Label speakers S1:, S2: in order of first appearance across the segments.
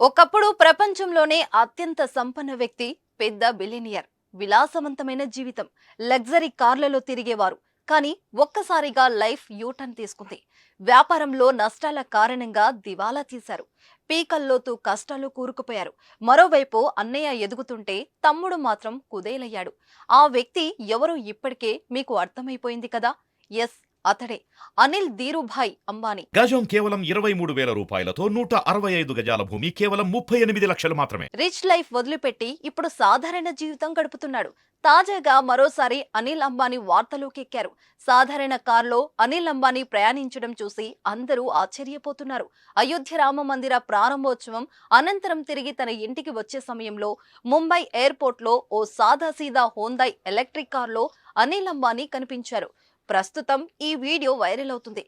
S1: ఒకప్పుడు ప్రపంచంలోనే అత్యంత సంపన్న వ్యక్తి పెద్ద బిలినియర్ విలాసవంతమైన జీవితం లగ్జరీ కార్లలో తిరిగేవారు. కానీ ఒక్కసారిగా లైఫ్ యూటర్న్ తీసుకుంది. వ్యాపారంలో నష్టాల కారణంగా దివాలా తీశారు. పీకల్లోతూ కష్టాలు కూరుకుపోయారు. మరోవైపు అన్నయ్య ఎదుగుతుంటే తమ్ముడు మాత్రం కుదేలయ్యాడు. ఆ వ్యక్తి ఎవరో ఇప్పటికే మీకు అర్థమైపోయింది కదా? ఎస్ అతడే. అనిల్ ధీరుభాయ్ అంబానీ.
S2: గజం కేవలం ఇరవై మూడు వేల రూపాయలతో నూట అరవై ఐదు గజాల భూమి కేవలం ముప్పై ఎనిమిది లక్షలు మాత్రమే.
S1: రిచ్ లైఫ్ వదిలిపెట్టి ఇప్పుడు సాధారణ జీవితం గడుపుతున్నాడు. తాజాగా మరోసారి అనిల్ అంబానీ వార్తలోకి ఎక్కారు. సాధారణ కారులో అనిల్ అంబానీ ప్రయాణించడం చూసి అందరూ ఆశ్చర్యపోతున్నారు. అయోధ్య రామ మందిర ప్రారంభోత్సవం అనంతరం తిరిగి తన ఇంటికి వచ్చే సమయంలో ముంబై ఎయిర్పోర్ట్లో ఓ సాదాసీదా హోందాయ్ ఎలక్ట్రిక్ కార్లో అనిల్ అంబానీ కనిపించారు. ప్రస్తుతం ఈ వీడియో వైరల్ అవుతుంది.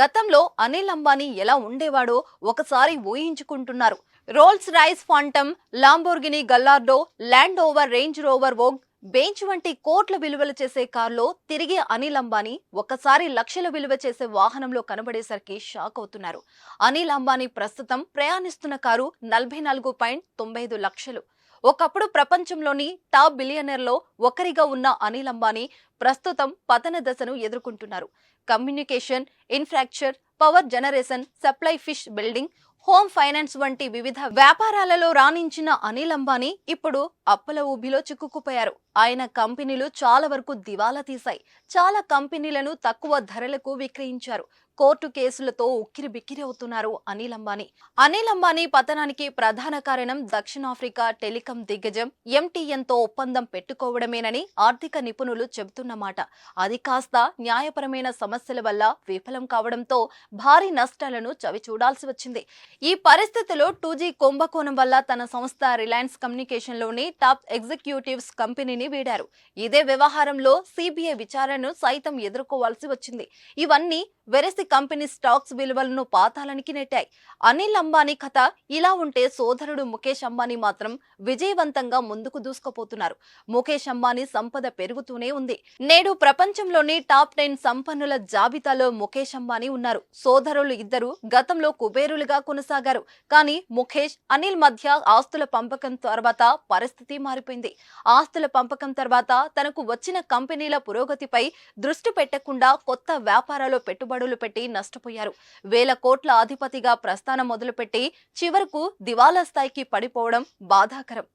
S1: గతంలో అనిల్ అంబానీ ఎలా ఉండేవాడో ఒకసారి ఊహించుకుంటున్నారు. Rolls Royce Phantom Lamborghini Gallardo land rover range rover vogue Benz వంటి కోట్ల విలువలు చేసే కారులో తిరిగి అనిల్ అంబానీ ఒకసారి లక్షల విలువ చేసే వాహనంలో కనబడేసరికి షాక్ అవుతున్నారు. అనిల్ అంబానీ ప్రస్తుతం ప్రయాణిస్తున్న కారు నలభై నాలుగు పాయింట్ తొంభై ఐదు లక్షలు. ఒకప్పుడు ప్రపంచంలోని టాప్ బిలియనర్లో ఒకరిగా ఉన్న అనిల్ అంబానీ ప్రస్తుతం పతన దశను ఎదుర్కొంటున్నారు. Communication infrastructure power generation supply fish building home finance వంటి వివిధ వ్యాపారాలలో రాణించిన అనిల్ అంబానీ ఇప్పుడు అప్పల ఊబిలో చిక్కుకుపోయారు. ఆయన కంపెనీలు చాలా వరకు దివాలా తీశాయి. చాలా కంపెనీలను తక్కువ ధరలకు విక్రయించారు. కోర్టు కేసులతో ఉక్కిరి బిక్కిరి అవుతున్నారు అనిల్ అంబానీ. అనిల్ అంబానీ పతనానికి ప్రధాన కారణం దక్షిణాఫ్రికా టెలికాం దిగ్గజం ఎంటీఎన్తో ఒప్పందం పెట్టుకోవడమేనని ఆర్థిక నిపుణులు చెబుతున్నమాట అది కాస్త న్యాయపరమైన సమస్యల వల్ల విఫలం కావడంతో భారీ నష్టాలను చవిచూడాల్సి వచ్చింది. ఈ పరిస్థితిలో టూ జీ కుంభకోణం వల్ల తన సంస్థ రిలయన్స్ కమ్యూనికేషన్లోని టాప్ ఎగ్జిక్యూటివ్స్ కంపెనీని వీడారు. ఇదే వ్యవహారంలో సిబిఐ విచారణను సైతం ఎదుర్కోవాల్సి వచ్చింది. ఇవన్నీ వెరసి కంపెనీ స్టాక్స్ విలువలను పాతాలనికి నెట్టాయి. అనిల్ అంబానీ కథ ఇలా ఉంటే సోదరుడు ముఖేష్ అంబానీ మాత్రం విజయవంతంగా ముందుకు దూసుకుపోతున్నారు. ముఖేష్ అంబానీ సంపద పెరుగుతూనే ఉంది. నేడు ప్రపంచంలోని టాప్ టెన్ సంపన్నుల జాబితాలో ముఖేష్ అంబానీ ఉన్నారు. సోదరులు ఇద్దరు గతంలో కుబేరులుగా కొనసాగారు. కానీ ముఖేష్ అనిల్ మధ్య ఆస్తుల పంపకం తర్వాత పరిస్థితి మారిపోయింది. ఆస్తుల పంపకం తర్వాత తనకు వచ్చిన కంపెనీల పురోగతిపై దృష్టి పెట్టకుండా కొత్త వ్యాపారాలు పెట్టుబడులు పెట్టి నష్టపోయారు. వేల కోట్ల అధిపతిగా ప్రస్థానం మొదలుపెట్టి చివరకు దివాలా స్థాయికి పడిపోవడం బాధాకరం.